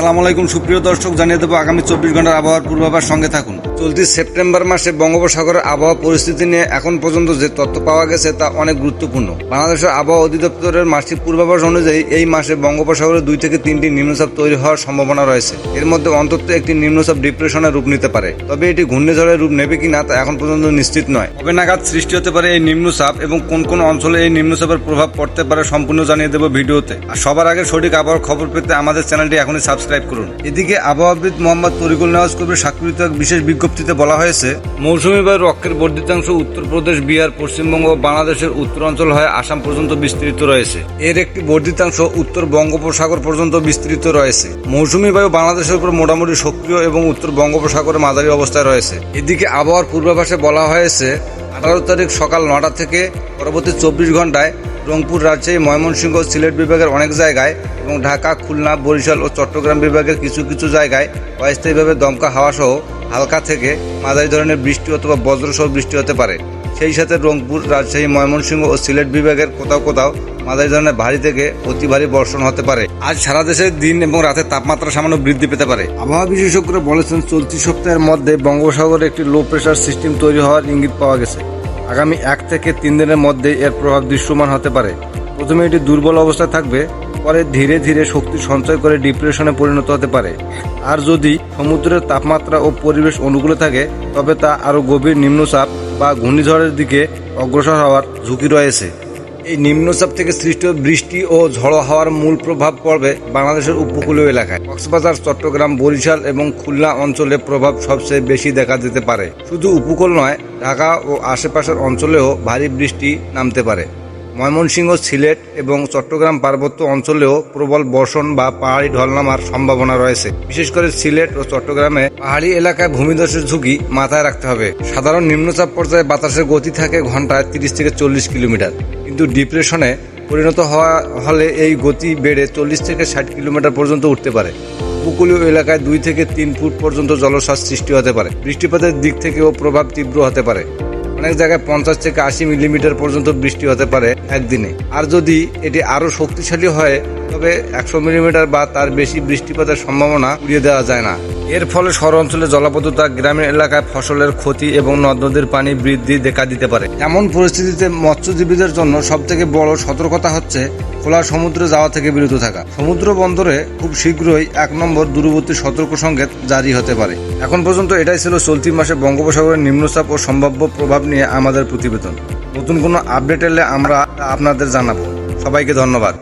আসসালামু আলাইকুম সুপ্রিয় দর্শক জানিয়ে দেবো আগামী চব্বিশ ঘণ্টার আবহাওয়ার পূর্বাভাস। সঙ্গে থাকুন। চলতি সেপ্টেম্বর মাসে বঙ্গোপসাগরের আবহাওয়া পরিস্থিতি নিয়ে এখন পর্যন্ত যে তথ্য পাওয়া গেছে তা অনেক গুরুত্বপূর্ণ। বাংলাদেশের আবহাওয়া অধিদপ্তরের মাসিক পূর্বাভাস অনুযায়ী এই মাসে বঙ্গোপসাগরে দুই থেকে তিনটি নিম্নচাপ তৈরি হওয়ার সম্ভাবনা রয়েছে। এর মধ্যে অন্তত একটি নিম্নচাপ ডিপ্রেশনের রূপ নিতে পারে। তবে এটি ঘূর্ণিঝড়ের রূপ নেবে কিনা তা এখন পর্যন্ত নিশ্চিত নয়। কবে নাগাদ সৃষ্টি হতে পারে এই নিম্নচাপ এবং কোন কোন অঞ্চলে এই নিম্নচাপের প্রভাব পড়তে পারে সম্পূর্ণ জানিয়ে দেবো ভিডিওতে। আর সবার আগে সঠিক আবহাওয়ার খবর পেতে আমাদের চ্যানেলটি এখনই সাবস্ক্রাইব করুন। এদিকে আবহাওয়াবিদ মোহাম্মদ তরিকুল নেওয়াজ কবির স্বাক্ষরিত এক বিশেষ বিজ্ঞপ্তিতে বলা হয়েছে, মৌসুমী বায়ুর অক্ষের বর্ধিতাংশ উত্তরপ্রদেশ, বিহার, পশ্চিমবঙ্গ ও বাংলাদেশের উত্তরাঞ্চল হয়ে আসাম পর্যন্ত বিস্তৃত রয়েছে। এর একটি বর্ধিতাংশ উত্তর বঙ্গোপসাগর পর্যন্ত বিস্তৃত রয়েছে। মৌসুমী বায়ু বাংলাদেশের উপর মোটামুটি সক্রিয় এবং উত্তর বঙ্গোপসাগরে মাঝারি অবস্থায় রয়েছে। এদিকে আবহাওয়ার পূর্বাভাসে বলা হয়েছে, আঠারো তারিখ সকাল নটা থেকে পরবর্তী চব্বিশ ঘন্টায় রংপুর রাজশাহী ময়মনসিংহ সিলেট বিভাগের অনেক জায়গায় এবং ঢাকা, খুলনা, বরিশাল ও চট্টগ্রাম বিভাগের কিছু কিছু জায়গায় অস্থায়ীভাবে দমকা হাওয়া সহ হালকা থেকে মাঝারি ধরনের বৃষ্টি অথবা বজ্রসহ বৃষ্টি হতে পারে। সেই সাথে রংপুর রাজশাহী, ময়মনসিংহ ও সিলেট বিভাগের কোথাও কোথাও মাঝারি ধরনের ভারী থেকে অতি ভারী বর্ষণ হতে পারে। আজ সারা দেশে দিন এবং রাতের তাপমাত্রা সামান্য বৃদ্ধি পেতে পারে। আবহাওয়া বিশেষজ্ঞরা বলেছেন, চলতি সপ্তাহের মধ্যে বঙ্গোপসাগরে একটি লো প্রেশার সিস্টেম তৈরি হওয়ার ইঙ্গিত পাওয়া গেছে। আগামী এক থেকে তিন দিনের মধ্যে এর প্রভাব দৃশ্যমান হতে পারে। প্রথমে এটি দুর্বল অবস্থায় থাকবে, পরে ধীরে ধীরে শক্তি সঞ্চয় করে ডিপ্রেশনে পরিণত হতে পারে। আর যদি সমুদ্রের তাপমাত্রা ও পরিবেশ অনুকূলে থাকে, তবে তা আরও গভীর নিম্নচাপ বা ঘূর্ণিঝড়ের দিকে অগ্রসর হওয়ার ঝুঁকি রয়েছে। এই নিম্নচাপ থেকে সৃষ্ট বৃষ্টি ও ঝড়ো হাওয়ার মূল প্রভাব পড়বে বাংলাদেশের উপকূলীয় এলাকায়। কক্সবাজার, চট্টগ্রাম, বরিশাল এবং খুলনা অঞ্চলে প্রভাব সবচেয়ে বেশি দেখা যেতে পারে। শুধু উপকূল নয়, ঢাকা ও আশেপাশের অঞ্চলেও ভারী বৃষ্টি নামতে পারে। ময়মনসিংহ সিলেট এবং চট্টগ্রাম পার্বত্য অঞ্চলেও প্রবল বর্ষণ বা পাহাড়ি ঢল নামার সম্ভাবনা রয়েছে। বিশেষ করে সিলেট ও চট্টগ্রামে পাহাড়ি এলাকায় ভূমিধসের ঝুঁকি মাথায় রাখতে হবে। সাধারণ নিম্নচাপ পর্যায়ে বাতাসের গতি থাকে ঘন্টায় তিরিশ থেকে চল্লিশ কিলোমিটার। কিন্তু ডিপ্রেশনে পরিণত হওয়া হলে এই গতি বেড়ে চল্লিশ থেকে ষাট কিলোমিটার পর্যন্ত উঠতে পারে। উপকূলীয় এলাকায় দুই থেকে তিন ফুট পর্যন্ত জলশ্বাস সৃষ্টি হতে পারে। বৃষ্টিপাতের দিক থেকেও প্রভাব তীব্র হতে পারে। অনেক জায়গায় পঞ্চাশ থেকে আশি মিলিমিটার পর্যন্ত বৃষ্টি হতে পারে একদিনে। আর যদি এটি আরও শক্তিশালী হয়, তবে একশো মিলিমিটার বা তার বেশি বৃষ্টিপাতের সম্ভাবনা উড়িয়ে দেওয়া যায় না। এর ফলে শহর অঞ্চলে জলাবদ্ধতা গ্রামীণ এলাকায় ফসলের ক্ষতি এবং নদ নদীর পানি বৃদ্ধি দেখা দিতে পারে। এমন পরিস্থিতিতে মৎস্যজীবীদের জন্য সব থেকে বড় সতর্কতা হচ্ছে খোলা সমুদ্রে যাওয়া থেকে বিরত থাকা। সমুদ্র বন্দরে খুব শীঘ্রই এক নম্বর দূরবর্তী সতর্ক সংকেত জারি হতে পারে। এখন পর্যন্ত এটাই ছিল চলতি মাসে বঙ্গোপসাগরের নিম্নচাপ ও সম্ভাব্য প্রভাব নিয়ে আমাদের প্রতিবেদন। নতুন কোনো আপডেট এলে আমরা আপনাদের জানাব। সবাইকে ধন্যবাদ।